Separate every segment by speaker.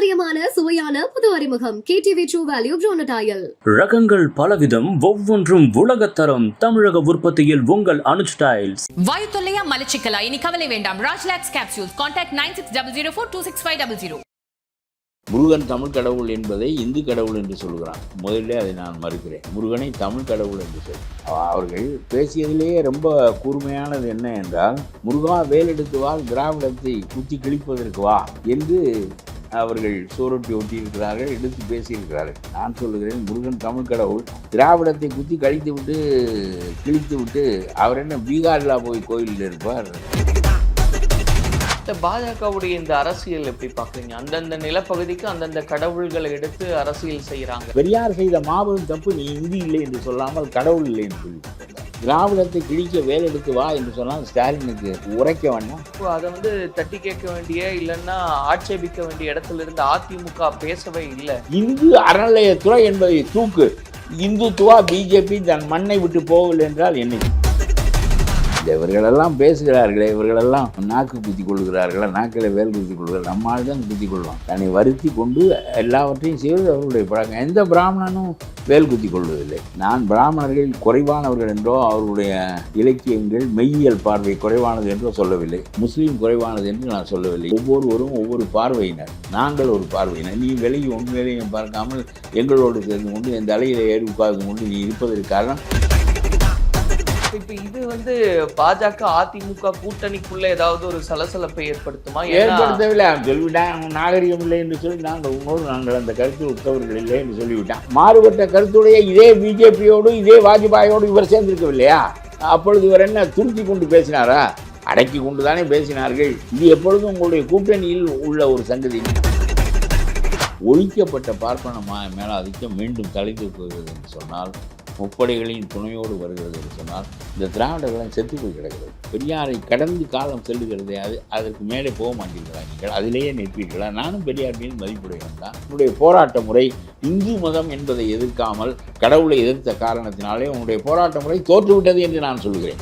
Speaker 1: பாரம்பரியமான சுவையான புது அறிமுகம். கேடிவி ட்ரூ வேல்யூ ப்ரோனடாயல்
Speaker 2: ரகங்கள் பலவிதம் ஒவ்வொன்றும் உலகத்தரம் தமிழக உற்பத்தியில் உங்கள் அனுஜ் டைல்ஸ்.
Speaker 3: வாயு தொல்லையா மலச்சிக்கலா? இனி கவலை வேண்டாம். Rajlax capsule contact nine six double zero four two six five double zero
Speaker 4: Murugan Tamil கடவுள் என்பதை இந்து கடவுள் என்று சொல்கிறான். முதல்ல அதை நான் மறுக்கிறேன். முருகனை தமிழ் கடவுள் என்று சொல். அவர்கள் பேசியதிலேயே ரொம்ப கூர்மையானது என்ன என்றால் முருகா வேலெடுத்து வா திராவிடத்தை குத்தி கிழிப்பதற்கு வா என்று அவர்கள் சோரொட்டி ஒட்டியிருக்கிறார்கள் எடுத்து பேசியிருக்கிறார்கள். நான் சொல்லுகிறேன் முருகன் தமிழ் கடவுள் திராவிடத்தை குத்தி கழித்து விட்டு கிழித்து விட்டு அவர் என்ன பீகாரில் போய் கோயிலில் இருப்பார்?
Speaker 5: பாஜகவுடைய இந்த அரசியல் எப்படி பாக்குறீங்க அந்தந்த நிலப்பகுதிக்கு அந்தந்த கடவுள்களை எடுத்து அரசியல் செய்யறாங்க
Speaker 4: பெரியார் செய்த மாபெரும் தப்பு நீ இந்தி இல்லை என்று சொல்லாமல் கடவுள் இல்லை என்று சொல்லி. திராவிடத்தை கிழிக்க வேலெடுத்து வா என்று சொன்னால் ஸ்டாலினுக்கு உரைக்க வேண்டாம்.
Speaker 5: இப்போ அதை வந்து தட்டி கேட்க வேண்டிய இல்லைன்னா ஆட்சேபிக்க வேண்டிய இடத்துல இருந்து அதிமுக பேசவே இல்லை.
Speaker 4: இந்து அறநிலையத்துறை என்பதை தூக்கு. இந்துத்துவா பிஜேபி தன் மண்ணை விட்டு போகவில்லை என்றால் என்ன இவர்களெல்லாம் பேசுகிறார்களே இவர்களெல்லாம் நாக்கு குத்தி கொள்கிறார்களா நாக்கில் வேல் குத்தி கொள்கிறார்கள் நம்மால் தான் குத்தி கொள்வான். தன்னை வருத்தி கொண்டு எல்லாவற்றையும் செய்வது அவர்களுடைய பழக்கம். எந்த பிராமணனும் வேல் குத்தி கொள்வதில்லை. நான் பிராமணர்கள் குறைவானவர்கள் என்றோ அவர்களுடைய இலக்கியங்கள் மெய்யியல் பார்வை குறைவானது என்றோ சொல்லவில்லை. முஸ்லீம் குறைவானது என்று நான் சொல்லவில்லை. ஒவ்வொருவரும் ஒவ்வொரு பார்வையினர். நாங்கள் ஒரு பார்வையினர். நீ விலகி ஒன்று வேலையும் பார்க்காமல் எங்களோடு சேர்ந்து கொண்டு என் தலையில் ஏறி உட்கார்ந்து கொண்டு நீ இருப்பதற்கு காரணம்
Speaker 5: இப்ப இது வந்து பாஜக அதிமுக கூட்டணிக்குள்ள ஏதாவது ஒரு சலசலப்பை ஏற்படுத்துமா?
Speaker 4: ஏற்படுத்தவில்லை. சொல்லிவிட்டான். நாகரிகம் இல்லை என்று சொல்லி நாங்கள் உங்களோடு நாங்கள் அந்த கருத்தில் உத்தவர்கள் இல்லை என்று சொல்லிவிட்டான். மாறுபட்ட கருத்துடைய இதே பிஜேபியோடு இதே வாஜ்பாயோடு இவர் சேர்ந்திருக்கவில்லையா? அப்பொழுது இவர் என்ன துருத்தி கொண்டு பேசினாரா? அடக்கி கொண்டு தானே பேசினார்கள். இது எப்பொழுதும் உங்களுடைய கூட்டணியில் உள்ள ஒரு சங்கதி. ஒழிக்கப்பட்ட பார்ப்பன மேலாதிக்கம் மீண்டும் தலைத்து போகிறது என்று சொன்னால் முப்படைகளின் துணையோடு வருகிறது என்று சொன்னால் இந்த திராவிடர்கள்லாம் செத்து போய் கிடக்கிறது. பெரியாரை கடந்து காலம் செல்லுகிறது அது அதற்கு மேலே போக மாட்டீர்களா நீங்கள்? அதிலேயே நிற்பீர்களா? நானும் பெரியார் மீது மதிப்புடையவன் தான் உன்னுடைய போராட்ட முறை இந்து மதம் என்பதை எதிர்க்காமல் கடவுளை எதிர்த்த காரணத்தினாலே உன்னுடைய போராட்ட முறை தோற்றுவிட்டது என்று நான் சொல்கிறேன்.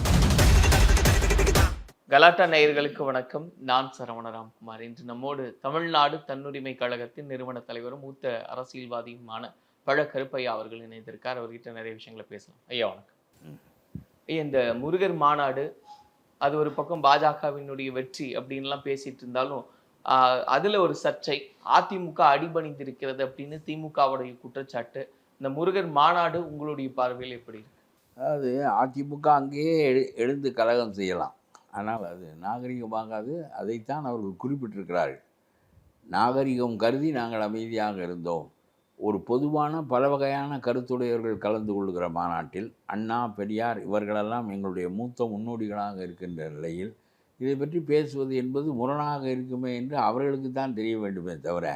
Speaker 5: கலாட்டா நேயர்களுக்கு வணக்கம். நான் சரவண ராம்குமார் இன்று நம்மோடு தமிழ்நாடு தன்னுரிமை கழகத்தின் நிறுவன தலைவரும் மூத்த அரசியல்வாதியுமான பழ கருப்பையா அவர்கள் இணைந்திருக்கார். அவர்கிட்ட நிறைய விஷயங்களை பேசலாம். ஐயா வணக்கம். ஐயா இந்த முருகர் மாநாடு அது ஒரு பக்கம் பாஜகவினுடைய வெற்றி அப்படின்லாம் பேசிட்டு இருந்தாலும் அதுல ஒரு சர்ச்சை அதிமுக அடிபணிந்திருக்கிறது அப்படின்னு திமுகவுடைய குற்றச்சாட்டு இந்த முருகர் மாநாடு உங்களுடைய பார்வையில் எப்படி இருக்கு?
Speaker 4: அதாவது அதிமுக அங்கேயே எழு எழுந்து கலகம் செய்யலாம். ஆனால் அது நாகரிகமாகாது. அதைத்தான் அவர்கள் குறிப்பிட்டிருக்கிறார்கள். நாகரிகம் கருதி நாங்கள் அமைதியாக இருந்தோம். ஒரு பொதுவான பல வகையான கருத்துடையவர்கள் கலந்து கொள்கிற மாநாட்டில் அண்ணா பெரியார் இவர்களெல்லாம் எங்களுடைய மூத்த முன்னோடிகளாக இருக்கின்ற நிலையில் இதை பற்றி பேசுவது என்பது முரணாக இருக்குமே என்று அவர்களுக்கு தான் தெரிய வேண்டுமே தவிர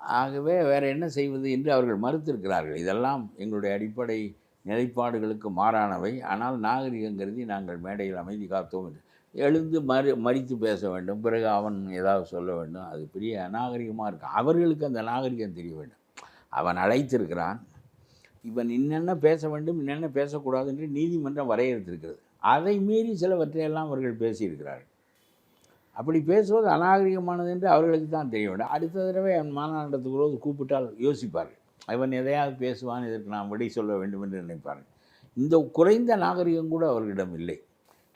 Speaker 4: ஆகவே வேறு என்ன செய்வது என்று அவர்கள் மறுத்திருக்கிறார்கள். இதெல்லாம் எங்களுடைய அடிப்படை நிலைப்பாடுகளுக்கு மாறானவை. ஆனால் நாகரிகம் கருதி நாங்கள் மேடையில் அமைதி காத்தோம் என்று எழுந்து மறு மறித்து பேச வேண்டும். பிறகு அவன் ஏதாவது சொல்ல வேண்டும். அது பெரிய அநாகரிகமாக இருக்கும் அவர்களுக்கு அந்த நாகரிகம் தெரிய வேண்டும். அவன் அழைத்திருக்கிறான். இவன் இன்னென்ன பேச வேண்டும் என்னென்ன பேசக்கூடாது என்று நீதிமன்றம் வரையறுத்திருக்கிறது. அதை மீறி சிலவற்றையெல்லாம் அவர்கள் பேசியிருக்கிறார்கள். அப்படி பேசுவது அநாகரிகமானது என்று அவர்களுக்கு தான் தெரிய வேண்டும். அடுத்த தடவை அவன் மாநாட்டத்துக்குள்ளோது கூப்பிட்டால் யோசிப்பார்கள். அவன் எதையாவது பேசுவான் இதற்கு நாம் விடை சொல்ல வேண்டும் என்று நினைப்பார்கள். இந்த குறைந்த நாகரிகம் கூட அவர்களிடம் இல்லை.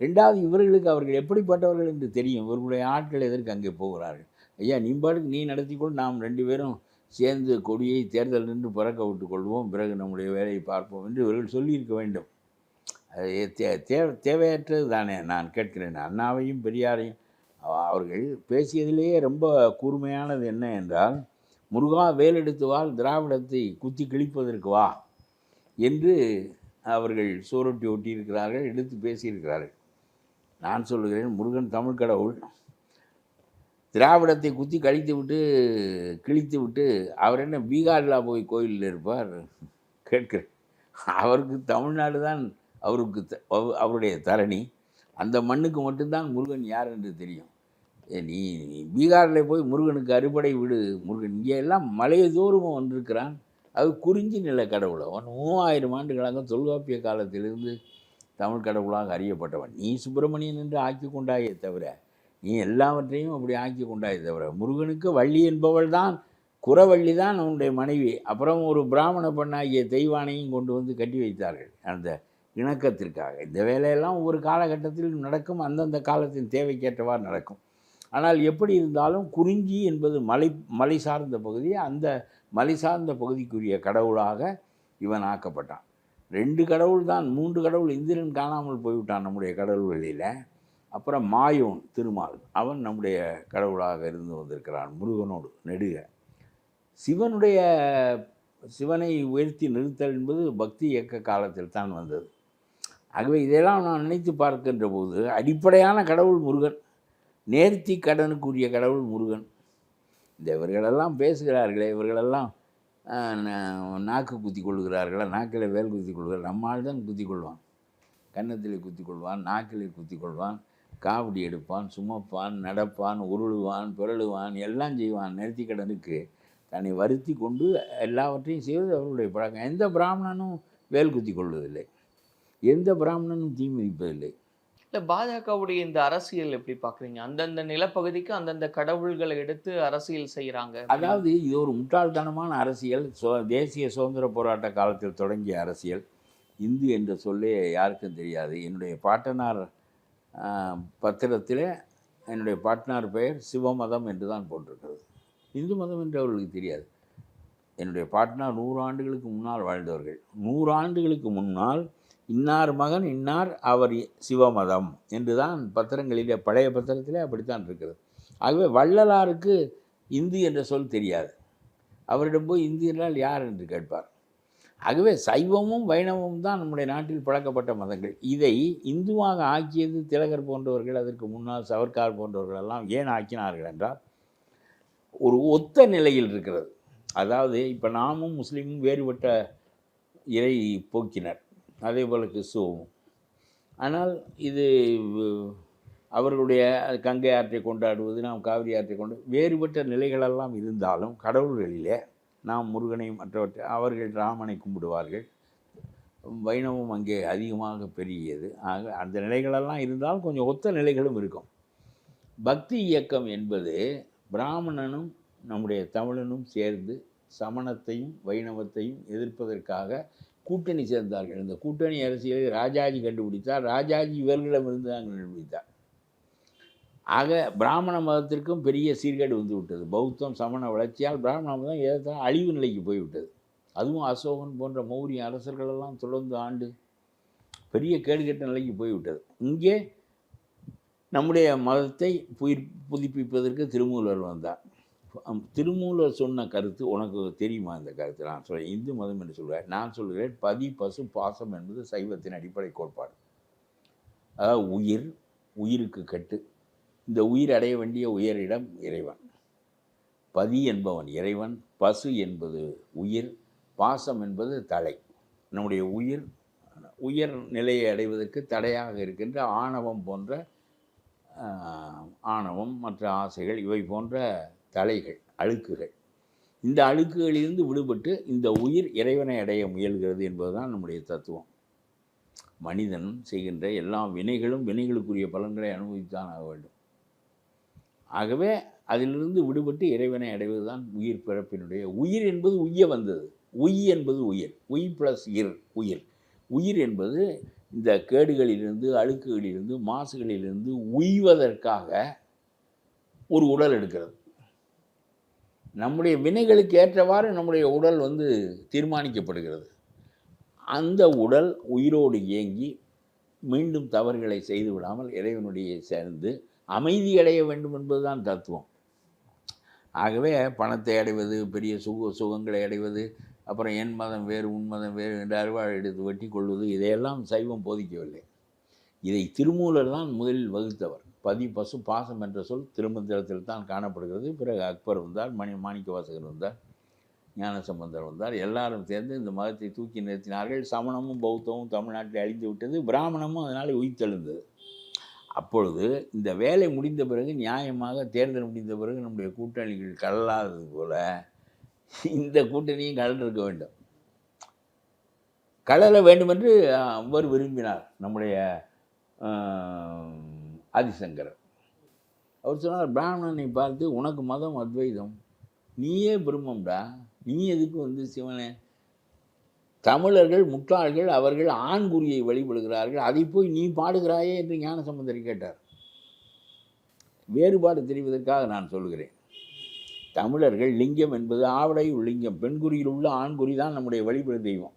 Speaker 4: ரெண்டாவது இவர்களுக்கு அவர்கள் எப்படிப்பட்டவர்கள் என்று தெரியும். இவர்களுடைய ஆட்கள் எதற்கு அங்கே போகிறார்கள்? ஐயா நீ பாட்டுக்கு நீ நடத்திக்கொள் நாம் ரெண்டு பேரும் சேர்ந்து கொடியை தேர்தல் நின்று பறக்க விட்டுக் கொள்வோம். பிறகு நம்முடைய வேலையை பார்ப்போம் என்று இவர்கள் சொல்லியிருக்க வேண்டும். அது தே தேவை தேவையற்றது தானே. நான் கேட்கிறேன். அண்ணாவையும் பெரியாரையும் அவர்கள் பேசியதிலேயே ரொம்ப கூர்மையானது என்ன என்றால் முருகா வேலெடுத்து வா திராவிடத்தை குத்தி கிழிப்பதற்கு வா என்று அவர்கள் சோரொட்டி ஒட்டியிருக்கிறார்கள் எடுத்து பேசியிருக்கிறார்கள். நான் சொல்லுகிறேன் முருகன் தமிழ் கடவுள் திராவிடத்தை குத்தி கழித்து விட்டு கிழித்து விட்டு அவர் என்ன பீகாரில் போய் கோயிலில் இருப்பார்? கேட்கிறேன். அவருக்கு தமிழ்நாடு தான் அவருக்கு த- அவருடைய தரணி. அந்த மண்ணுக்கு மட்டும்தான் முருகன் யார் என்று தெரியும். நீ பீகாரில் போய் முருகனுக்கு அறுபடை விடு முருகன். இங்கே எல்லாம் மலையதோறும் வந்திருக்கிறான். அது குறிஞ்சி நில கடவுளை. அவன் மூவாயிரம் ஆண்டுகளாக தொல்காப்பிய காலத்திலிருந்து தமிழ் கடவுளாக அறியப்பட்டவன். நீ சுப்பிரமணியன் என்று ஆக்கி கொண்டாயே தவிர நீ எல்லாவற்றையும் அப்படி ஆக்கி கொண்டாய் தவிர முருகனுக்கு வள்ளி என்பவள் தான் குறவள்ளி தான் அவனுடைய மனைவி. அப்புறம் ஒரு பிராமண பெண்ணாகிய தெய்வானையும் கொண்டு வந்து கட்டி வைத்தார்கள் அந்த இணக்கத்திற்காக. இந்த வேலையெல்லாம் ஒவ்வொரு காலகட்டத்தில் நடக்கும் அந்தந்த காலத்தின் தேவைக்கேற்றவாறு நடக்கும். ஆனால் எப்படி இருந்தாலும் குறிஞ்சி என்பது மலை மலை சார்ந்த பகுதி. அந்த மலை சார்ந்த பகுதிக்குரிய கடவுளாக இவன் ஆக்கப்பட்டான். ரெண்டு கடவுள் தான் மூன்று கடவுள் இந்திரன் காணாமல் போய்விட்டான் நம்முடைய கடவுள் வழியில். அப்புறம் மாயோன் திருமால். அவன் நம்முடைய கடவுளாக இருந்து வந்திருக்கிறான் முருகனோடு நெடுக. சிவனுடைய சிவனை உயர்த்தி நிறுத்தல் என்பது பக்தி இயக்க காலத்தில் தான் வந்தது. ஆகவே இதெல்லாம் நான் நினைத்து பார்க்கின்ற போது அடிப்படையான கடவுள் முருகன் நேர்த்தி கடனுக்குரிய கடவுள் முருகன். இந்த இவர்களெல்லாம் பேசுகிறார்களே இவர்களெல்லாம் நாக்கு குத்தி கொள்கிறார்களா நாக்கில் வேல் குத்தி கொள்கிறார். நம்ம ஆள் தான் குத்தி கொள்வான். கன்னத்தில் குத்தி கொள்வான் நாக்கிலே குத்தி கொள்வான். காவடி எடுப்பான் சுமப்பான் நடப்பான் உருளுவான் பிறழுவான் எல்லாம் செய்வான். நேர்த்தி கடனுக்கு தன்னை வருத்தி கொண்டு எல்லாவற்றையும் செய்வது அவர்களுடைய பழக்கம். எந்த பிராமணனும் வேல் குத்தி கொள்வதில்லை. எந்த பிராமணனும் தீ மிதிப்பதில்லை.
Speaker 5: இல்ல பாஜகவுடைய இந்த அரசியல் எப்படி பாக்குறீங்க அந்தந்த நிலப்பகுதிக்கு அந்தந்த கடவுள்களை எடுத்து அரசியல் செய்யறாங்க
Speaker 4: அதாவது இது ஒரு முட்டாள்தனமான அரசியல். சோ தேசிய சுதந்திர போராட்ட காலத்தில் தொடங்கிய அரசியல். இந்து என்ற சொல்லே யாருக்கும் தெரியாது. என்னுடைய பாட்டனார் பத்திரத்தில் என்னுடைய பாட்னார் பெயர் சிவமதம் என்று தான் போட்டிருக்கிறது. இந்து மதம் என்று அவர்களுக்கு தெரியாது. என்னுடைய பாட்னார் நூறு ஆண்டுகளுக்கு முன்னால் வாழ்ந்தவர்கள். நூறாண்டுகளுக்கு முன்னால் இன்னார் மகன் இன்னார் அவர் சிவமதம் என்று தான் பத்திரங்களிலே பழைய பத்திரத்திலே அப்படித்தான் இருக்கிறது. ஆகவே வள்ளலாருக்கு இந்து என்ற சொல் தெரியாது. அவரிடம் போய் இந்து என்றால் யார் என்று கேட்பார்? ஆகவே சைவமும் வைணவமும் தான் நம்முடைய நாட்டில் பழக்கப்பட்ட மதங்கள். இதை இந்துவாக ஆக்கியது திலகர் போன்றவர்கள் அதற்கு முன்னால் சவர்கார் போன்றவர்கள் எல்லாம் ஏன் ஆக்கினார்கள் என்றால் ஒரு ஒத்த நிலையில் இருக்கிறது. அதாவது இப்போ நாமும் முஸ்லீமும் வேறுபட்ட இறை போக்கினர். அதே போல் கிறிஸ்துவமும். ஆனால் இது அவர்களுடைய கங்கை ஆற்றை கொண்டாடுவது நாம் காவிரி ஆற்றை கொண்டு வேறுபட்ட நிலைகளெல்லாம் இருந்தாலும் கடவுள்களிலே நாம் முருகனை மற்றவற்றை அவர்கள் ராமனை கும்பிடுவார்கள். வைணவம் அங்கே அதிகமாக பெருகியது. ஆக அந்த நிலைகளெல்லாம் இருந்தால் கொஞ்சம் ஒத்த நிலைகளும் இருக்கும். பக்தி இயக்கம் என்பது பிராமணனும் நம்முடைய தமிழனும் சேர்ந்து சமணத்தையும் வைணவத்தையும் எதிர்ப்பதற்காக கூட்டணி சேர்ந்தார்கள். இந்த கூட்டணி அரசியலை ராஜாஜி கண்டுபிடித்தார். ராஜாஜி இவர்களிடமிருந்து தான் கண்டுபிடித்தார். ஆக பிராமண மதத்திற்கும் பெரிய சீர்கேடு வந்து விட்டது. பௌத்தம் சமண வளர்ச்சியால் பிராமண மதம் ஏதாவது அழிவு நிலைக்கு போய்விட்டது அதுவும் அசோகன் போன்ற மௌரிய அரசர்களெல்லாம் தொடர்ந்து ஆண்டு பெரிய கேடுகெட்ட நிலைக்கு போய்விட்டது இங்கே நம்முடைய மதத்தை புயிர் புதுப்பிப்பதற்கு திருமூலர் வந்தார். திருமூலர் சொன்ன கருத்து உனக்கு தெரியுமா இந்த கருத்து? நான் சொல்கிறேன் இந்து மதம் என்று சொல்கிறேன் நான் சொல்கிறேன் பதி பசு பாசம் என்பது சைவத்தின் அடிப்படை கோட்பாடு. அதாவது உயிர் உயிருக்கு கட்டு இந்த உயிர் அடைய வேண்டிய உயரிடம் இறைவன். பதி என்பவன் இறைவன் பசு என்பது உயிர் பாசம் என்பது தலை. நம்முடைய உயிர் உயர் நிலையை அடைவதற்கு தடையாக இருக்கின்ற ஆணவம் போன்ற ஆணவம் மற்ற ஆசைகள் இவை போன்ற தலைகள் அழுக்குகள். இந்த அழுக்குகளிலிருந்து விடுபட்டு இந்த உயிர் இறைவனை அடைய முயல்கிறது என்பதுதான் நம்முடைய தத்துவம். மனிதன் செய்கின்ற எல்லா வினைகளும் வினைகளுக்குரிய பலன்களை அனுபவித்தான் ஆக வேண்டும். ஆகவே அதிலிருந்து விடுபட்டு இறைவனை அடைவதுதான் உயிர் பிறப்பினுடைய உயிர் என்பது உய்ய வந்தது. உய் என்பது உயிர். உய் ப்ளஸ் இர் உயிர். உயிர் என்பது இந்த கேடுகளிலிருந்து அழுக்குகளிலிருந்து மாசுகளிலிருந்து உய்வதற்காக ஒரு உடல் எடுக்கிறது. நம்முடைய வினைகளுக்கு ஏற்றவாறு நம்முடைய உடல் வந்து தீர்மானிக்கப்படுகிறது. அந்த உடல் உயிரோடு இயங்கி மீண்டும் தவறுகளை செய்து விடாமல் இறைவனுடைய சேர்ந்து அமைதி அடைய வேண்டும் என்பதுதான் தத்துவம். ஆகவே பணத்தை அடைவது பெரிய சுக சுகங்களை அடைவது அப்புறம் என் மதம் வேறு உன் மதம் வேறு என்று அறுவாழை எடுத்து வெட்டி கொள்வது இதையெல்லாம் சைவம் போதிக்கவில்லை. இதை திருமூலர் தான் முதலில் வகுத்தவர். பதி பசு பாசம் என்ற சொல் திருமந்திரத்தில் தான் காணப்படுகிறது. பிறகு அக்பர் வந்தார் மணி மாணிக்க வாசகர் வந்தார் ஞானசம்பந்தர் வந்தார். எல்லாரும் சேர்ந்து இந்த மதத்தை தூக்கி நிறுத்தினார்கள். சமணமும் பௌத்தமும் தமிழ்நாட்டில் அழிந்து விட்டது. பிராமணமும் அதனால் உயிர்த்தெழுந்தது. அப்பொழுது இந்த வேலை முடிந்த பிறகு நியாயமாக தேர்தல் முடிந்த பிறகு நம்முடைய கூட்டணிகள் கல்லாதது போல் இந்த கூட்டணியும் கலந்திருக்க வேண்டும். கலர வேண்டுமென்று அவர் விரும்பினார் நம்முடைய ஆதிசங்கர் அவர் சொன்னார் பிராமணனை பார்த்து உனக்கு மதம் அத்வைதம். நீயே பிரம்மம்டா. நீ எதுக்கு வந்து சிவனை தமிழர்கள் முட்டாள்கள் அவர்கள் ஆண்குறியை வழிபடுகிறார்கள். அதை போய் நீ பாடுகிறாயே என்று ஞானசம்பந்தர் கேட்டார். வேறுபாடு தெரிவதற்காக நான் சொல்கிறேன் தமிழர்கள் லிங்கம் என்பது ஆவடை லிங்கம். பெண்குறியில் உள்ள ஆண்குறி தான் நம்முடைய வழிபடு தெய்வம்.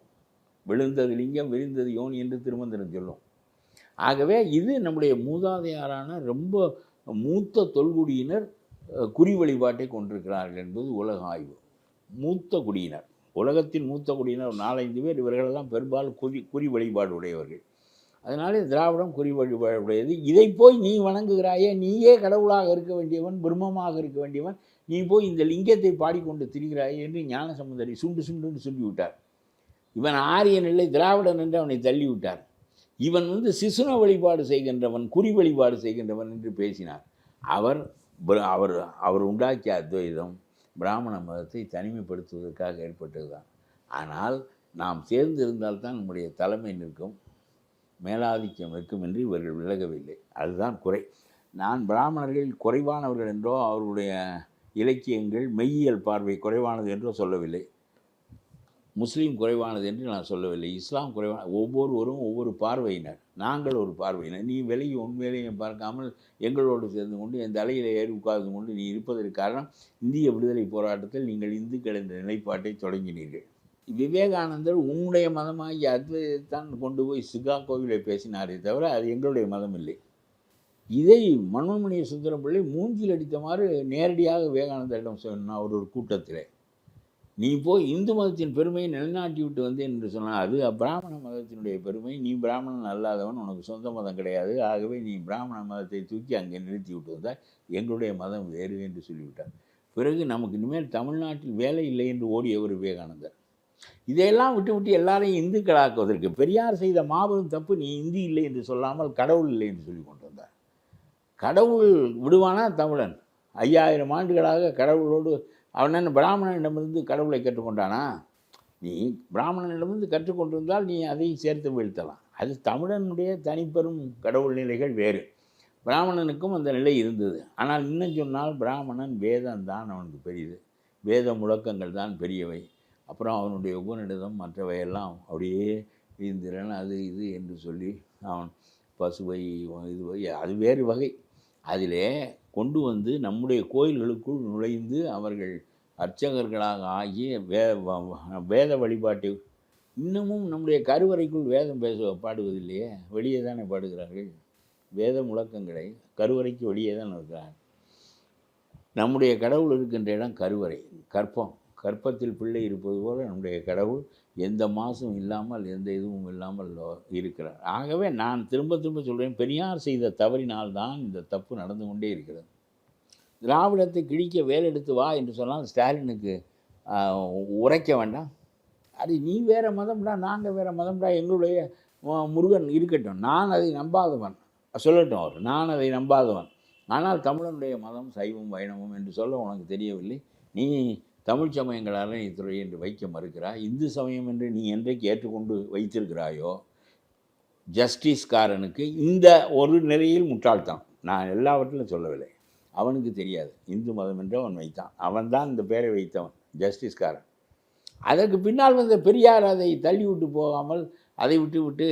Speaker 4: விழுந்தது லிங்கம் விரிந்தது யோன் என்று திருமந்திரம் சொல்லும். ஆகவே இது நம்முடைய மூதாதையாரான ரொம்ப மூத்த தொல்குடியினர் குறி வழிபாட்டை கொண்டிருக்கிறார்கள் என்பது உலக ஆய்வு. மூத்த குடியினர். உலகத்தின் மூத்த குடியினர் நாலஞ்சு பேர் இவர்களெல்லாம் பெரும்பாலும் குறி குறி வழிபாடு உடையவர்கள் அதனாலே திராவிடம் குறி வழிபாடு உடையது இதை போய் நீ வணங்குகிறாயே நீயே கடவுளாக இருக்க வேண்டியவன் பிரம்மமாக இருக்க வேண்டியவன் நீ போய் இந்த லிங்கத்தை பாடிக்கொண்டு திரிகிறாயே என்று ஞானசமுதரி சுண்டு சுண்டுன்னு சொல்லிவிட்டார். இவன் ஆரியன் இல்லை திராவிடன் என்று அவனை தள்ளிவிட்டார். இவன் வந்து சிசுன வழிபாடு செய்கின்றவன் குறி வழிபாடு செய்கின்றவன் என்று பேசினார். அவர் அவர் அவர் உண்டாக்கிய அத்வைதம் பிராமண மதத்தை தனிமைப்படுத்துவதற்காக ஏற்பட்டது தான் ஆனால் நாம் சேர்ந்திருந்தால் தான் நம்முடைய தலைமை நிற்கும் மேலாதிக்கம் நிற்கும் என்று இவர்கள் விலகவில்லை. அதுதான் குறை. நான் பிராமணர்கள் குறைவானவர்கள் என்றோ அவர்களுடைய இலக்கியங்கள் மெய்யியல் பார்வை குறைவானது என்றோ சொல்லவில்லை. முஸ்லீம் குறைவானது என்று நான் சொல்லவில்லை. இஸ்லாம் குறைவான ஒவ்வொருவரும் ஒவ்வொரு பார்வையினர். நாங்கள் ஒரு பார்வையினர். நீ விலகி உண்மையிலேயும் பார்க்காமல் எங்களோடு சேர்ந்து கொண்டு என் தலையில் ஏறி உட்கார்ந்து கொண்டு நீ இருப்பதற்கு காரணம் இந்திய விடுதலை போராட்டத்தில் நீங்கள் இந்துக்கள் என்ற நிலைப்பாட்டை தொடங்கினீர்கள். விவேகானந்தர் உன்னுடைய மதமாகிய அத்வைதத்தான் கொண்டு போய் சிகாகோவிலே பேசினாரே தவிர அது எங்களுடைய மதம் இல்லை. இதை மனோன்மணிய சுந்தரம் பிள்ளை மூஞ்சில் அடித்தமாறு நேரடியாக விவேகானந்தரிடம் சொன்னார் ஒரு ஒரு கூட்டத்தில். நீ போய் இந்து மதத்தின் பெருமையை நிலைநாட்டி விட்டு வந்து என்று சொன்னால் அது பிராமண மதத்தினுடைய பெருமை. நீ பிராமணன் அல்லாதவன் உனக்கு சொந்த மதம் கிடையாது. ஆகவே நீ பிராமண மதத்தை தூக்கி அங்கே நிறுத்தி விட்டு வந்தால் எங்களுடைய மதம் வேறு என்று சொல்லிவிட்டார். பிறகு நமக்கு இனிமேல் தமிழ்நாட்டில் வேலை இல்லை என்று ஓடியவர் விவேகானந்தர். இதையெல்லாம் விட்டு விட்டு எல்லாரையும் இந்துக்களாக்குவதற்கு பெரியார் செய்த மாபெரும் தப்பு நீ இந்தி இல்லை என்று சொல்லாமல் கடவுள் இல்லை என்று சொல்லி கொண்டு வந்தார். கடவுள் விடுவானா தமிழன்? ஐயாயிரம் ஆண்டுகளாக கடவுளோடு அவன் என்ன பிராமணனிடமிருந்து கடவுளை கற்றுக்கொண்டானா நீ பிராமணனிடமிருந்து கற்றுக்கொண்டிருந்தால் நீ அதையும் சேர்த்து வீழ்த்தலாம். அது தமிழனுடைய தனிப்பெரும் கடவுள் நிலைகள் வேறு. பிராமணனுக்கும் அந்த நிலை இருந்தது. ஆனால் இன்னும் சொன்னால் பிராமணன் வேதம் தான் அவனுக்கு பெரியது. வேத முழக்கங்கள் தான் பெரியவை. அப்புறம் அவனுடைய உபநிடதம் மற்றவையெல்லாம் அப்படியே இந்திரன் அது இது என்று சொல்லி அவன் பசுவை இது அது வேறு வகை. அதிலே கொண்டு வந்து நம்முடைய கோயில்களுக்குள் நுழைந்து அவர்கள் அர்ச்சகர்களாக ஆகி வே வேத வழிபாட்டை இன்னமும் நம்முடைய கருவறைக்குள் வேதம் பேச பாடுவதில்லையே? வெளியே தானே பாடுகிறார்கள். வேத முழக்கங்களை கருவறைக்கு வெளியே தான் இருக்கிறார். நம்முடைய கடவுள் இருக்கின்ற இடம் கருவறை கற்பம். கற்பத்தில் பிள்ளை இருப்பது போல நம்முடைய கடவுள் எந்த மாதம் இல்லாமல் எந்த இதுவும் இல்லாமல் இருக்கிறார். ஆகவே நான் திரும்ப திரும்ப சொல்கிறேன் பெரியார் செய்த தவறினால் தான் இந்த தப்பு நடந்து கொண்டே இருக்கிறது. திராவிடத்தை கிழிக்க வேலெடுத்து வா என்று சொன்னால் ஸ்டாலினுக்கு உரைக்க வேண்டாம். அது நீ வேறு மதம்டா நாங்கள் வேறு மதம்டா எங்களுடைய முருகன் இருக்கட்டும். நான் அதை நம்பாதவன். சொல்லட்டும் அவர் நான் அதை நம்பாதவன். ஆனால் தமிழனுடைய மதம் சைவம் வைணவம் என்று சொல்ல உனக்கு தெரியவில்லை. நீ தமிழ் சமயங்கள் அறநிலையத்துறை என்று வைக்க மறுக்கிறாய் இந்து சமயம் என்று நீ என்றைக்கு ஏற்றுக்கொண்டு வைத்திருக்கிறாயோ? ஜஸ்டிஸ்காரனுக்கு இந்த ஒரு நிலையில் முட்டாள்தான். நான் எல்லாவற்றிலும் சொல்லவில்லை. அவனுக்கு தெரியாது. இந்து மதம் என்று அவன் வைத்தான். அவன்தான் இந்த பேரை வைத்தவன் ஜஸ்டிஸ்காரன். அதற்கு பின்னால் வந்த பெரியார் அதை தள்ளி விட்டு போகாமல் அதை விட்டு விட்டு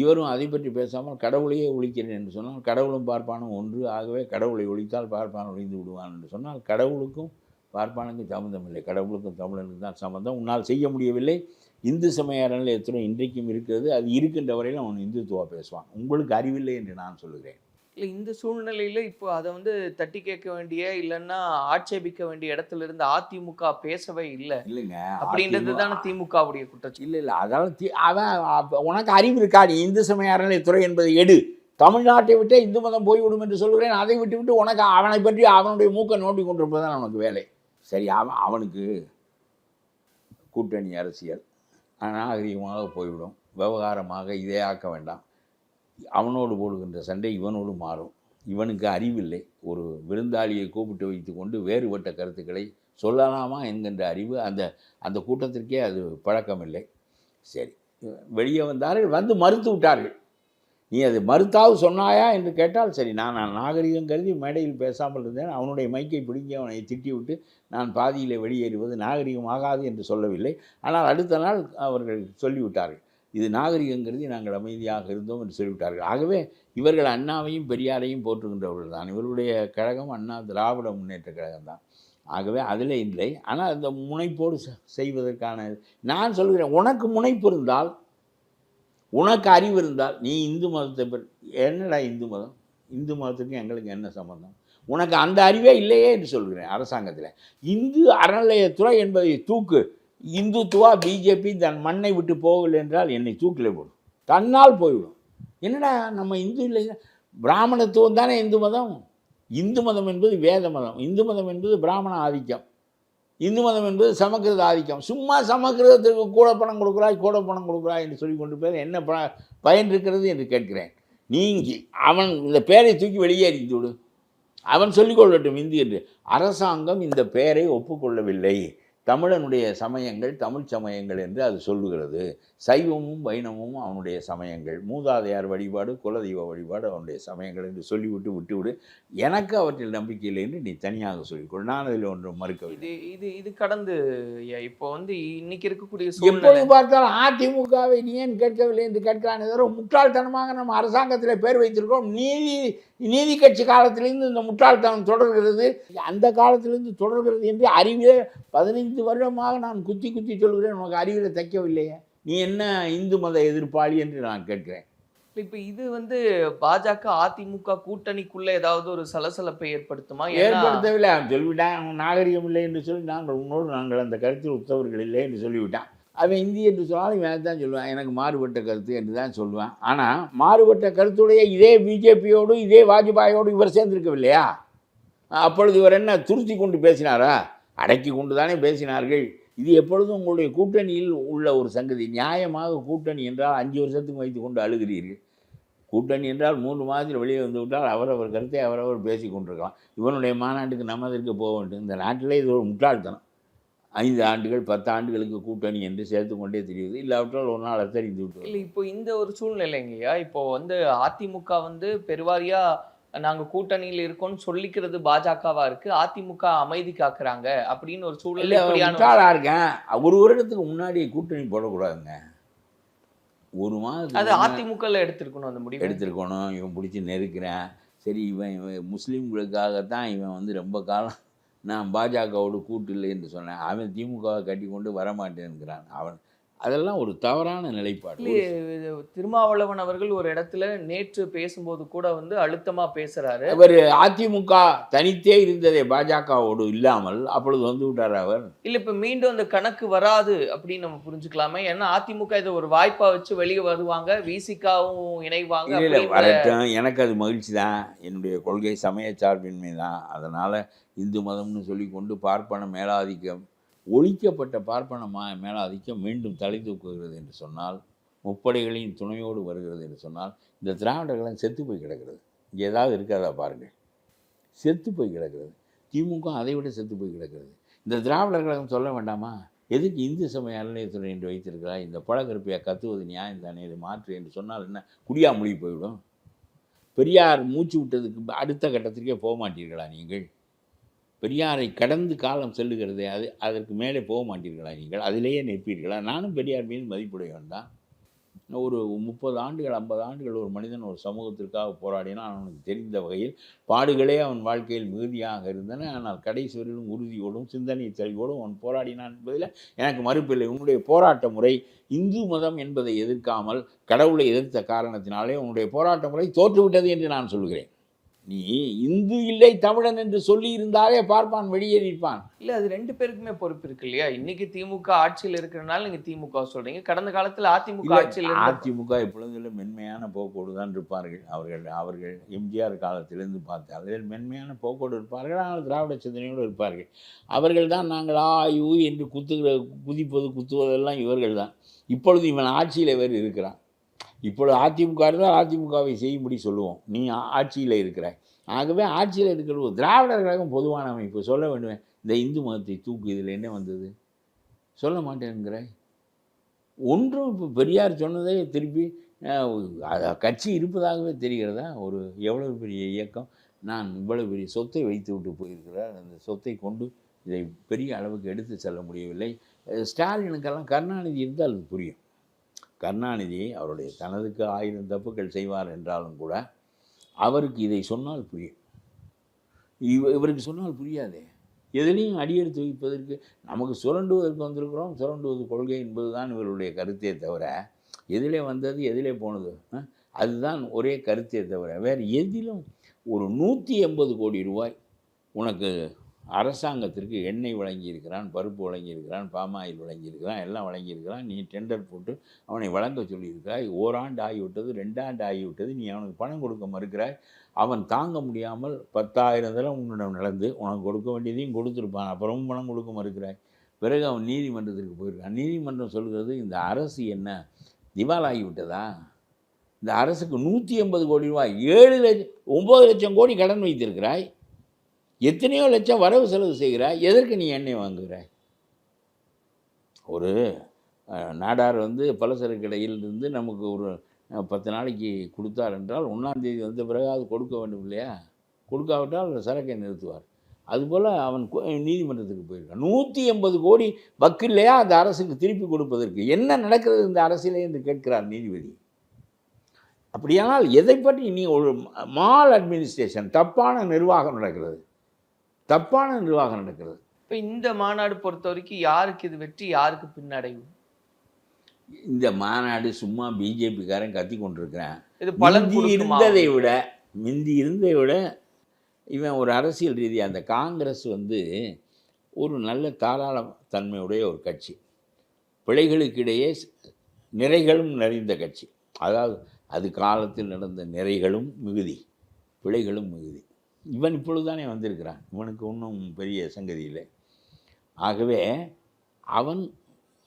Speaker 4: இவரும் அதை பற்றி பேசாமல் கடவுளையே ஒழிக்கிறேன் என்று சொன்னால் கடவுளும் பார்ப்பானும் ஒன்று. ஆகவே கடவுளை ஒழித்தால் பார்ப்பான் ஒழிந்து விடுவான் என்று சொன்னால் கடவுளுக்கும் பார்ப்பானுக்கும் சம்மந்தம் இல்லை. கடவுளுக்கும் தமிழனுக்கும் தான் சம்மந்தம் உன்னால் செய்ய முடியவில்லை. இந்து சமய அறநிலையத்துறை இன்றைக்கும் இருக்கிறது. அது இருக்கின்ற வரையில் அவன் இந்துத்துவா பேசுவான். உங்களுக்கு அறிவில்லை என்று நான் சொல்லுகிறேன்.
Speaker 5: இல்லை இந்த சூழ்நிலையில இப்போ அதை வந்து தட்டி கேட்க வேண்டிய இல்லைன்னா ஆட்சேபிக்க வேண்டிய இடத்துல இருந்து அதிமுக பேசவே இல்லை.
Speaker 4: இல்லைங்க
Speaker 5: அப்படின்றது தானே திமுகவுடைய குற்றச்சாட்டு.
Speaker 4: இல்லை இல்லை அதெல்லாம் தி அப்ப உனக்கு அறிவு இருக்கா? நீ இந்து சமய அறநிலையத்துறை என்பதை எடு. தமிழ்நாட்டை விட்டே இந்து மதம் போய்விடும் என்று சொல்கிறேன் அதை விட்டு விட்டு உனக்கு அவனை பற்றி அவனுடைய மூக்கை நோண்டி கொண்டிருப்பது தான் அவனுக்கு வேலை. சரி அவன் அவனுக்கு கூட்டணி அரசியல். அநாகரிகமாக போய்விடும். விவகாரமாக இதே ஆக்க வேண்டாம். அவனோடு போடுகின்ற சண்டை இவனோடு மாறும். இவனுக்கு அறிவில்லை. ஒரு விருந்தாளியை கூப்பிட்டு வைத்து கொண்டு வேறுபட்ட கருத்துக்களை சொல்லலாமா என்கின்ற அறிவு அந்த அந்த கூட்டத்திற்கே அது பழக்கமில்லை. சரி வெளியே வந்தார்கள் வந்து மறுத்து விட்டார்கள். நீ அது மறுத்தாவது சொன்னாயா என்று கேட்டால் சரி நான் நான் நாகரிகம் கருதி மேடையில் பேசாமல் இருந்தேன். அவனுடைய மைக்கை பிடுங்கி அவனை திட்டி விட்டு நான் பாதியில் வெளியேறுவது நாகரிகம் ஆகாது என்று சொல்லவில்லை. ஆனால் அடுத்த நாள் அவர்கள் சொல்லிவிட்டார்கள் இது நாகரிகம் கருதி நாங்கள் அமைதியாக இருந்தோம் என்று சொல்லிவிட்டார்கள். ஆகவே இவர்கள் அண்ணாவையும் பெரியாரையும் போற்றுகின்றவர்கள் தான். இவர்களுடைய கழகம் அண்ணா திராவிட முன்னேற்ற கழகம் தான். ஆகவே அதில் இல்லை. ஆனால் அந்த முனைப்போடு செய்வதற்கான நான் சொல்கிறேன் உனக்கு முனைப்பு இருந்தால் உனக்கு அறிவு இருந்தால் நீ இந்து மதத்தை பற்றி என்னடா இந்து மதம்? இந்து மதத்துக்கும் எங்களுக்கு என்ன சம்பந்தம்? உனக்கு அந்த அறிவே இல்லையே என்று சொல்கிறேன் அரசாங்கத்தில். இந்து அறநிலையத்துறை என்பதை தூக்கு. இந்துத்துவா பிஜேபி தன் மண்ணை விட்டு போகவில்லை என்றால் என்னை தூக்கிலே போடும். தன்னால் போய்விடும். என்னடா நம்ம இந்து இல்லை? பிராமணத்துவம் தானே இந்து மதம்? இந்து மதம் என்பது வேத மதம். இந்து மதம் என்பது பிராமண ஆதிக்கம். இந்து மதம் என்பது சமக்கிருத ஆதிக்கம். சும்மா சமக்கிருதத்திற்கு கூட பணம் கொடுக்குறாய் கூட பணம் கொடுக்குறாய் என்று சொல்லி கொண்டு பேர் என்ன ப பயன் இருக்கிறது என்று கேட்கிறேன். நீங்கி அவன் இந்த பெயரை தூக்கி வெளியே விடு. அவன் சொல்லிக்கொள்ளட்டும் இந்தி என்று. அரசாங்கம் இந்த பெயரை ஒப்புக்கொள்ளவில்லை. தமிழனுடைய சமயங்கள் தமிழ் சமயங்கள் என்று அது சொல்லுகிறது. சைவமும் வைணவமும் அவனுடைய சமயங்கள். மூதாதையார் வழிபாடு குலதெய்வ வழிபாடு அவனுடைய சமயங்கள் என்று சொல்லிவிட்டு விட்டுவிடு. எனக்கு அவற்றில் நம்பிக்கை இல்லை என்று நீ தனியாக சொல்லிக்கொள். நான் அதில் ஒன்றும் மறுக்கவில்லை.
Speaker 5: இது இது இது கடந்து இப்போ வந்து இன்னைக்கு இருக்கக்கூடிய
Speaker 4: எப்போது பார்த்தாலும் அதிமுகவை நீ ஏன் கேட்கவில்லை என்று கேட்கிறான்? ஏதோ முட்டாள்தனமாக நம்ம அரசாங்கத்தில் பேர் வைத்திருக்கோம் நீதி நீதி கட்சி காலத்திலிருந்து இந்த முட்டாள்தனம் தொடர்கிறது. அந்த காலத்திலிருந்து தொடர்கிறது என்று அறிவிலே பதினைந்து வருடமாக நான் குத்தி குத்தி சொல்கிறேன். உனக்கு அறிவிலே தைக்கவில்லையே. நீ என்ன இந்து மத எதிர்ப்பாளி என்று நான் கேட்கிறேன்.
Speaker 5: இப்ப இது வந்து பாஜக அதிமுக கூட்டணிக்குள்ள ஏதாவது ஒரு சலசலப்பை ஏற்படுத்துமா?
Speaker 4: ஏற்படுத்தவில்லை. அவன் சொல்லிவிட்டான் அவன் நாகரிகம் இல்லை என்று சொல்லி நாங்கள் உன்னோடு நாங்கள் அந்த கருத்தில் உத்தவர்கள் இல்லை என்று சொல்லிவிட்டான். அவன் இந்தி என்று சொன்னாலும் இவன் தான் சொல்லுவான். எனக்கு மாறுபட்ட கருத்து என்று தான் சொல்லுவான். ஆனால் மாறுபட்ட கருத்துடைய இதே பிஜேபியோடு இதே வாஜ்பாயோடு இவர் சேர்ந்திருக்கவில்லையா? அப்பொழுது இவர் என்ன துருத்தி கொண்டு பேசினாரா? அடக்கி கொண்டு தானே பேசினார்கள். இது எப்பொழுதும் உங்களுடைய கூட்டணியில் உள்ள ஒரு சங்கதி. நியாயமாக கூட்டணி என்றால் அஞ்சு வருஷத்துக்கு வைத்து கொண்டு அழுகிறீர்கள். கூட்டணி என்றால் மூன்று மாதத்தில் வெளியே வந்து விட்டால் அவரவர் கருத்தை அவரவர் பேசி கொண்டிருக்கலாம். இவனுடைய மாநாட்டுக்கு நம்ம இதற்கு போக வேண்டும்? இந்த நாட்டிலே இது ஒரு முட்டாள்தனம். ஐந்து ஆண்டுகள் பத்து ஆண்டுகளுக்கு கூட்டணி என்று சேர்த்து கொண்டே தெரியுது இல்லாவிட்டால் ஒரு நாள் தெரிந்து விட்டு
Speaker 5: இல்லை இப்போ இந்த ஒரு சூழ்நிலைங்கய்யா. இப்போ வந்து அதிமுக வந்து பெருவாரியாக நாங்க கூட்டணியில் இருக்கோம்னு சொல்லிக்கிறது பாஜகவா இருக்கு. அதிமுக அமைதி காக்குறாங்க அப்படின்னு ஒரு சூழ்நிலை
Speaker 4: இருக்கேன்? ஒரு வருடத்துக்கு முன்னாடி கூட்டணி போடக்கூடாதுங்க. ஒரு
Speaker 5: அது
Speaker 4: மாதம்
Speaker 5: அதிமுகல எடுத்திருக்கணும் அந்த முடிவு.
Speaker 4: எடுத்திருக்கணும். இவன் பிடிச்சி நெருக்கிறேன். சரி இவன் இவன் முஸ்லீம்களுக்காகத்தான் இவன் வந்து ரொம்ப காலம் நான் பாஜகவோடு கூட்டு இல்லை என்று சொன்னேன். அவன் திமுகவை கட்டி கொண்டு வரமாட்டேன்கிறான். அவன் அதெல்லாம் ஒரு தவறான நிலைப்பாடு.
Speaker 5: திருமாவளவன் அவர்கள் ஒரு இடத்துல நேற்று பேசும்போது கூட வந்து அழுத்தமா பேசுறாரு.
Speaker 4: அவர் அதிமுக தனித்தே இருந்ததே பாஜகவோடு இல்லாமல் அப்பொழுது வந்து விட்டார் அவர்.
Speaker 5: இல்ல இப்ப மீண்டும் அந்த கணக்கு வராது அப்படின்னு நம்ம புரிஞ்சுக்கலாமே. ஏன்னா அதிமுக இதை ஒரு வாய்ப்பா வச்சு வெளியே வருவாங்க விசிகாவும் இணைவாங்க
Speaker 4: இல்லை வரட்டும். எனக்கு அது மகிழ்ச்சி தான். என்னுடைய கொள்கை சமய சார்பின்மை தான் அதனால் இந்து மதம்னு சொல்லி கொண்டு பார்ப்பன மேலாதிக்கம். ஒழிக்கப்பட்ட பார்ப்பன மா மேலாதிக்கம் மீண்டும் தலை தூக்குகிறது என்று சொன்னால் முப்படைகளின் துணையோடு வருகிறது என்று சொன்னால் இந்த திராவிடர்களும் செத்து போய் கிடக்கிறது. இங்கே ஏதாவது இருக்காதா பாருங்கள். செத்து போய் கிடக்கிறது. திமுக அதை விட செத்து போய் கிடக்கிறது. இந்த திராவிடர் கழகம் சொல்ல வேண்டாமா? எதுக்கு இந்து சமய அறநிலையத்துறை என்று வைத்திருக்கிறாய்? இந்த பழக்கருப்பையை கத்துவது நியாயம் தானே? இது மாற்று என்று சொன்னால் என்ன? குடியாமொழி போய்விடும். பெரியார் மூச்சு விட்டதுக்கு அடுத்த கட்டத்திற்கே போக மாட்டீர்களா நீங்கள்? பெரியாரை கடந்து காலம் செல்லுகிறதே அது அதற்கு மேலே போக மாட்டீர்களா நீங்கள்? அதிலேயே நிற்பீர்களா? நானும் பெரியார் மீது மதிப்புடையவன் தான். ஒரு முப்பது ஆண்டுகள் ஐம்பது ஆண்டுகள் ஒரு மனிதன் ஒரு சமூகத்திற்காக போராடினான். அவனுக்கு தெரிந்த வகையில் பாடுகளே அவன் வாழ்க்கையில் மிகுதியாக இருந்தன. ஆனால் கடைசி வரையிலும் உறுதியோடும் சிந்தனை தெளிவோடும் அவன் போராடினான் என்பதில் எனக்கு மறுப்பில்லை உன்னுடைய போராட்ட முறை இந்து மதம் என்பதை எதிர்க்காமல் கடவுளை எதிர்த்த காரணத்தினாலே உன்னுடைய போராட்ட முறை தோற்றுவிட்டது என்று நான் சொல்கிறேன். நீ இந்து இல்லை தமிழன் என்று சொல்லி இருந்தாலே பார்ப்பான் வெளியே நிற்பான்
Speaker 5: இல்ல அது ரெண்டு பேருக்குமே பொறுப்பு இருக்கு இல்லையா? இன்னைக்கு திமுக ஆட்சியில் இருக்கிறனால நீங்க திமுக சொல்றீங்க. கடந்த காலத்துல அதிமுக ஆட்சியில்
Speaker 4: அதிமுக இப்பொழுதிலும் மென்மையான போக்கோடு தான் இருப்பார்கள். அவர்கள் அவர்கள் எம்ஜிஆர் காலத்திலிருந்து பார்த்தால் அதில் மென்மையான போக்கோடு இருப்பார்கள். ஆனால் திராவிட சிந்தனையோடு இருப்பார்கள். அவர்கள் தான் நாங்கள் ஆ யூ என்று குத்துகிற குதிப்பது குத்துவதெல்லாம் இவர்கள் தான். இப்பொழுது இவன் ஆட்சியில் வேறு இருக்கிறான். இப்பொழுது அதிமுக இருந்தால் அதிமுகவை செய்யும்படி சொல்லுவோம். நீ ஆட்சியில் இருக்கிறாய் ஆகவே ஆட்சியில் இருக்கிற ஒரு திராவிடர் கழகம் பொதுவான அமைப்பு. சொல்ல வேண்டுவேன் இந்த இந்து மதத்தை தூக்கு இதில் என்ன வந்தது? சொல்ல மாட்டேங்கிறாய் ஒன்றும் இப்போ பெரியார் சொன்னதே திருப்பி கட்சி இருப்பதாகவே தெரிகிறதா? ஒரு எவ்வளவு பெரிய இயக்கம்? நான் இவ்வளவு பெரிய சொத்தை வைத்து விட்டு போயிருக்கிறார். அந்த சொத்தை கொண்டு இதை பெரிய அளவுக்கு எடுத்து செல்ல முடியவில்லை. ஸ்டாலினுக்கெல்லாம் கருணாநிதி இருந்தால் அது புரியும். கருணாநிதி அவருடைய தனதுக்கு ஆயிரம் தப்புகள் செய்வார் என்றாலும் கூட அவருக்கு இதை சொன்னால் புரியும். இவ இவருக்கு சொன்னால் புரியாதே. எதிலையும் அடியெடுத்து வைப்பதற்கு நமக்கு சுரண்டுவதற்கு வந்திருக்கிறோம் சுரண்டுவது கொள்கை என்பது தான் இவருடைய கருத்தே தவிர எதிலே வந்தது எதிலே போனது அதுதான் ஒரே கருத்தே தவிர வேறு எதிலும் ஒரு நூற்றி எண்பது கோடி ரூபாய் உனக்கு அரசாங்கத்திற்கு எண்ணெய் வழங்கியிருக்கிறான் பருப்பு வழங்கியிருக்கிறான் பாமாயில் வழங்கியிருக்கிறான் எல்லாம் வழங்கியிருக்கிறான். நீ டெண்டர் போட்டு அவனை வழங்க சொல்லியிருக்கிறாய். ஓராண்டு ஆகிவிட்டது ரெண்டாண்டு ஆகிவிட்டது நீ அவனுக்கு பணம் கொடுக்க மறுக்கிறாய். அவன் தாங்க முடியாமல் பத்தாயிரம் தரம் உன்னிடம் நடந்து உனக்கு கொடுக்க வேண்டியதையும் கொடுத்துருப்பான். அப்புறமும் பணம் கொடுக்க மறுக்கிறாய். பிறகு அவன் நீதிமன்றத்திற்கு போயிருக்கான். நீதிமன்றம் சொல்கிறது இந்த அரசு என்ன? திவாலாகி விட்டதா இந்த அரசுக்கு நூற்றி எண்பது கோடி ரூபாய் ஏழு லட்சம் ஒம்பது லட்சம் கோடி கடன் வைத்திருக்கிறாய். எத்தனையோ லட்சம் வரவு செலவு செய்கிறாய் எதற்கு நீ எண்ணெய் வாங்குகிற? ஒரு நாடார் வந்து பலசரக்கு கடையில் இருந்து நமக்கு ஒரு பத்து நாளைக்கு கொடுத்தார் என்றால் ஒன்றாந்தேதி வந்த பிறகு அது கொடுக்க வேண்டும் இல்லையா? கொடுக்காவிட்டால் சரக்கை நிறுத்துவார். அதுபோல் அவன் நீதிமன்றத்துக்கு போயிருக்கான். நூற்றி எண்பது கோடி வக்கில்லையா அந்த அரசுக்கு திருப்பி கொடுப்பதற்கு? என்ன நடக்கிறது இந்த அரசியலே என்று கேட்கிறார் நீதிபதி. அப்படியானால் எதை பற்றி நீ ஒரு மால் அட்மினிஸ்ட்ரேஷன் தப்பான நிர்வாகம் நடக்கிறது? தப்பான நிர்வாகம் நடக்கிறது.
Speaker 5: இப்போ இந்த மாநாடு பொறுத்த வரைக்கும் யாருக்கு இது வெற்றி யாருக்கு பின்னடைவு?
Speaker 4: இந்த மாநாடு சும்மா பிஜேபிக்காரன் கத்தி கொண்டிருக்கிறான்.
Speaker 5: இது
Speaker 4: முந்தி இருந்ததை விட முந்தி இருந்ததை விட இவன் ஒரு அரசியல் ரீதியாக அந்த காங்கிரஸ் வந்து ஒரு நல்ல தாராள தன்மையுடைய ஒரு கட்சி. பிழைகளுக்கிடையே நிறைகளும் நிறைந்த கட்சி. அதாவது அது காலத்தில் நடந்த நிறைகளும் மிகுதி பிழைகளும் மிகுதி. இவன் இப்பொழுதுதானே வந்திருக்கிறான். இவனுக்கு ஒன்றும் பெரிய சங்கதி இல்லை. ஆகவே அவன்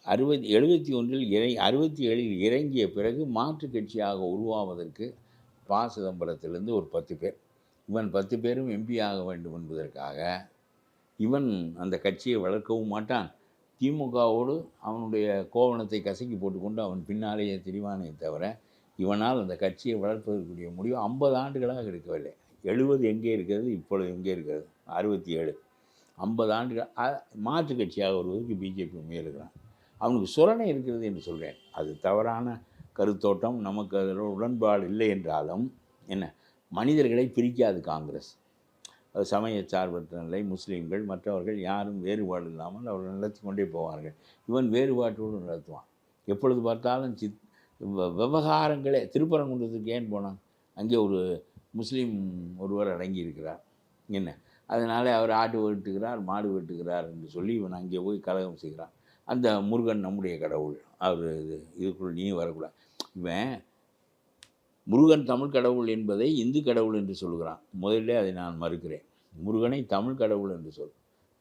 Speaker 4: அறுபத்தி எழுபத்தி ஒன்றில் இறை அறுபத்தி ஏழில் இறங்கிய பிறகு மாற்றுக் கட்சியாக உருவாவதற்கு ப சிதம்பரத்திலிருந்து ஒரு பத்து பேர். இவன் பத்து பேரும் எம்பி ஆக வேண்டும் என்பதற்காக இவன் அந்த கட்சியை வளர்க்கவும் மாட்டான். திமுகவோடு அவனுடைய கோவணத்தை கசக்கி போட்டுக்கொண்டு அவன் பின்னாலேயே திரிவானே தவிர இவனால் அந்த கட்சியை வளர்ப்பதற்குரிய முடிவு ஐம்பது ஆண்டுகளாக இருக்கவில்லை. எழுபது எங்கே இருக்கிறது இப்பொழுது எங்கே இருக்கிறது? அறுபத்தி ஏழு ஐம்பது ஆண்டுகள் மாற்று கட்சியாக வருவதற்கு பிஜேபி முயலுகிறான். அவனுக்கு சுரணை இருக்கிறது என்று சொல்கிறேன் அது தவறான கருத்தோட்டம். நமக்கு அதில் உடன்பாடு இல்லை என்றாலும் என்ன மனிதர்களை பிரிக்காது காங்கிரஸ். அது சமய சார்பற்ற நிலை முஸ்லீம்கள் மற்றவர்கள் யாரும் வேறுபாடு இல்லாமல் அவர்கள் நடத்தி கொண்டே போவார்கள். இவன் வேறுபாட்டோடு நடத்துவான். எப்பொழுது பார்த்தாலும் சித் விவகாரங்களே திருப்பரங்குன்றத்துக்கு ஏன் போனான்? அங்கே ஒரு முஸ்லீம் ஒருவர் அடங்கியிருக்கிறார். என்ன? அதனால் அவர் ஆடு வெட்டுகிறார் மாடு வெட்டுகிறார் என்று சொல்லி இவன் அங்கே போய் கலகம் செய்கிறான். அந்த முருகன் நம்முடைய கடவுள். அவர் இது இதுக்குள் நீ வரக்கூடாது. இவன் முருகன் தமிழ் கடவுள் என்பதை இந்து கடவுள் என்று சொல்கிறான். முதல்ல அதை நான் மறுக்கிறேன். முருகனை தமிழ் கடவுள் என்று சொல்.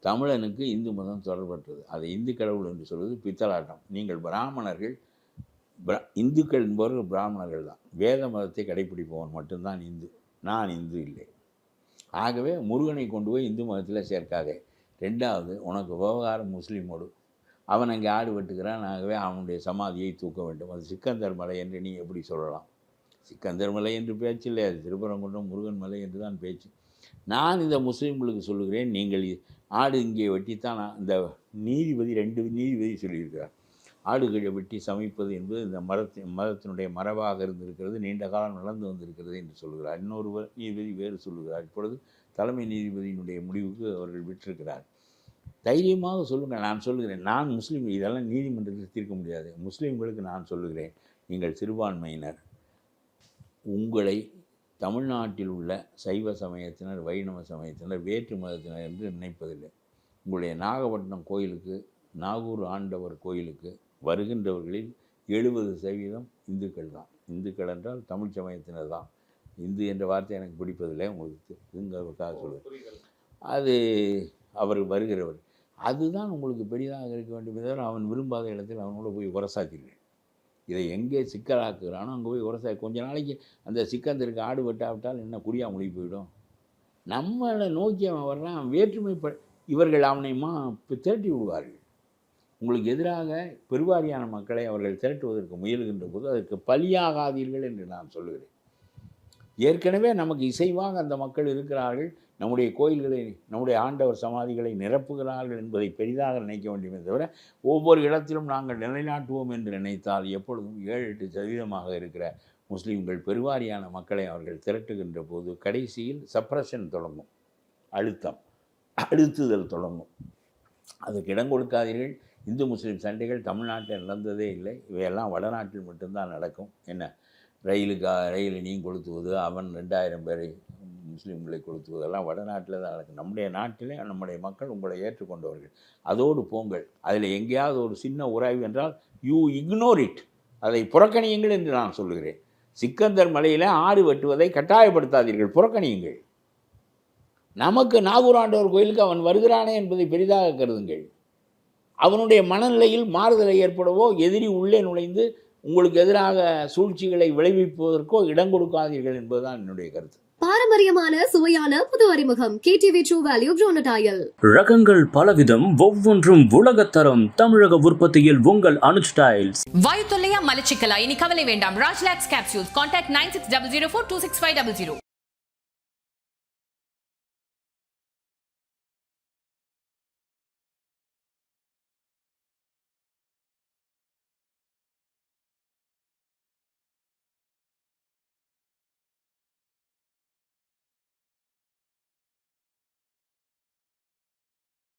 Speaker 4: தமிழனுக்கு இந்து மதம் தொடர்பற்றது. அதை இந்து கடவுள் என்று சொல்வது பித்தலாட்டம். நீங்கள் பிராமணர்கள் பிர- இந்துக்கள் என்பவர்கள் பிராமணர்கள் தான். வேத மதத்தை கடைப்பிடிப்பவன் மட்டும்தான் இந்து. நான் இந்து இல்லை. ஆகவே முருகனை கொண்டு போய் இந்து மதத்தில் சேர்க்காதே. ரெண்டாவது உனக்கு விவகாரம் முஸ்லீமோடு. அவன் அங்கே ஆடு வெட்டுக்கிறான் ஆகவே அவனுடைய சமாதியை தூக்க வேண்டும். அது சிக்கந்தர் மலை என்று நீ எப்படி சொல்லலாம்? சிக்கந்தர் மலை என்று பேச்சில்லை அது திருப்பரங்குன்றம் முருகன் மலை என்று தான் பேச்சு. நான் இந்த முஸ்லீம்களுக்கு சொல்லுகிறேன் நீங்கள் ஆடு இங்கே வெட்டித்தான் நான் இந்த நீதிபதி ரெண்டு நீதிபதி சொல்லியிருக்கிறார். ஆடுகளை வெட்டி சமைப்பது என்பது இந்த மரத்தின் மதத்தினுடைய மரபாக இருந்திருக்கிறது நீண்ட காலம் நடந்து வந்திருக்கிறது என்று சொல்கிறார். இன்னொருவர் நீதிபதி வேறு சொல்லுகிறார். இப்பொழுது தலைமை நீதிபதியினுடைய முடிவுக்கு அவர்கள் விட்டிருக்கிறார். தைரியமாக சொல்லுங்கள் நான் சொல்லுகிறேன். நான் முஸ்லீம் இதெல்லாம் நீதிமன்றத்தில் தீர்க்க முடியாது. முஸ்லீம்களுக்கு நான் சொல்லுகிறேன். நீங்கள் சிறுபான்மையினர். உங்களை தமிழ்நாட்டில் உள்ள சைவ சமயத்தினர் வைணவ சமயத்தினர் வேற்று மதத்தினர் என்று நினைப்பதில்லை. உங்களுடைய நாகப்பட்டினம் கோயிலுக்கு நாகூர் ஆண்டவர் கோயிலுக்கு வருகின்றவர்களில் எழுபது சதவீதம் இந்துக்கள் தான். இந்துக்கள் என்றால் தமிழ் சமயத்தினர் தான். இந்து என்ற வார்த்தை எனக்கு பிடிப்பதில்லை உங்களுக்கு இதுங்கிறதுக்காக சொல்லுவேன் அது அவர் வருகிறவர். அதுதான் உங்களுக்கு பெரிதாக இருக்க வேண்டும் தவிர அவன் விரும்பாத இடத்தில் அவனோட போய் உரசாத்தீர்கள் இதை எங்கே சிக்கலாக்குறானோ அங்கே போய் உரசா கொஞ்ச நாளைக்கு அந்த சிக்கந்தருக்கு ஆடு வெட்டாவிட்டால் என்ன குடியா மொழி போயிடும்? நம்மளை நோக்கி அவன் வர்றான் வேற்றுமை ப இவர்கள் அவனை மா திரட்டி விடுவார்கள். உங்களுக்கு எதிராக பெருவாரியான மக்களை அவர்கள் திரட்டுவதற்கு முயல்கின்ற போது அதற்கு பலியாகாதீர்கள் என்று நான் சொல்லுகிறேன். ஏற்கனவே நமக்கு இசைவாக அந்த மக்கள் இருக்கிறார்கள். நம்முடைய கோயில்களை நம்முடைய ஆண்டவர் சமாதிகளை நிரப்புகிறார்கள் என்பதை பெரிதாக நினைக்க வேண்டுமே தவிர ஒவ்வொரு இடத்திலும் நாங்கள் நிலைநாட்டுவோம் என்று நினைத்தால் எப்பொழுதும் ஏழு எட்டு சதவீதமாக இருக்கிற முஸ்லீம்கள் பெருவாரியான மக்களை அவர்கள் திரட்டுகின்ற போது கடைசியில் சப்ரஷன் தொடங்கும். அழுத்தம் அழுத்துதல் தொடங்கும். அதுக்கு இடம் கொடுக்காதீர்கள். இந்து முஸ்லீம் சண்டைகள் தமிழ்நாட்டில் நடந்ததே இல்லை. இவையெல்லாம் வடநாட்டில் மட்டும்தான் நடக்கும். என்ன? ரயிலுக்கா ரயிலை நீ கொளுத்துவது அவன் ரெண்டாயிரம் பேரை முஸ்லீம்களை கொளுத்துவதெல்லாம் வடநாட்டில் தான் நடக்கும். நம்முடைய நாட்டிலே நம்முடைய மக்கள் உங்களை ஏற்றுக்கொண்டவர்கள். அதோடு போங்கள். அதில் எங்கேயாவது ஒரு சின்ன உராய்வு என்றால் யூ இக்னோர் இட் அதை புறக்கணியுங்கள் என்று நான் சொல்லுகிறேன். சிக்கந்தர் மலையில் ஆறு வெட்டுவதை கட்டாயப்படுத்தாதீர்கள். புறக்கணியுங்கள். நமக்கு நாகூராண்டவர் கோயிலுக்கு அவன் வருகிறானே என்பதை பெரிதாக கருதுங்கள். அவனுடைய மனநிலையில் மாறுதலை ஏற்படவோ எதிரி உள்ளே நுழைந்து உங்களுக்கு எதிராக சூழ்ச்சிகளை விளைவிப்பதற்கோ இடம் கொடுக்காதீர்கள் என்பதுதான் என்னுடைய கருத்து.
Speaker 1: பாரம்பரியமான சுவையான புது அறிமுகம். கேடிவி ட்ரூ வேல்யூ ப்ரோனடாயல்
Speaker 2: ரகங்கள் பலவிதம் ஒவ்வொன்றும் உலகத்தரம் தமிழக உற்பத்தியில் உங்கள் அனுஜ் டைல்ஸ்.
Speaker 3: வாயு தொல்லையா மலச்சிக்கலா? இனி கவலை வேண்டாம். Rajlax capsules contact nine six double zero four two six five double zero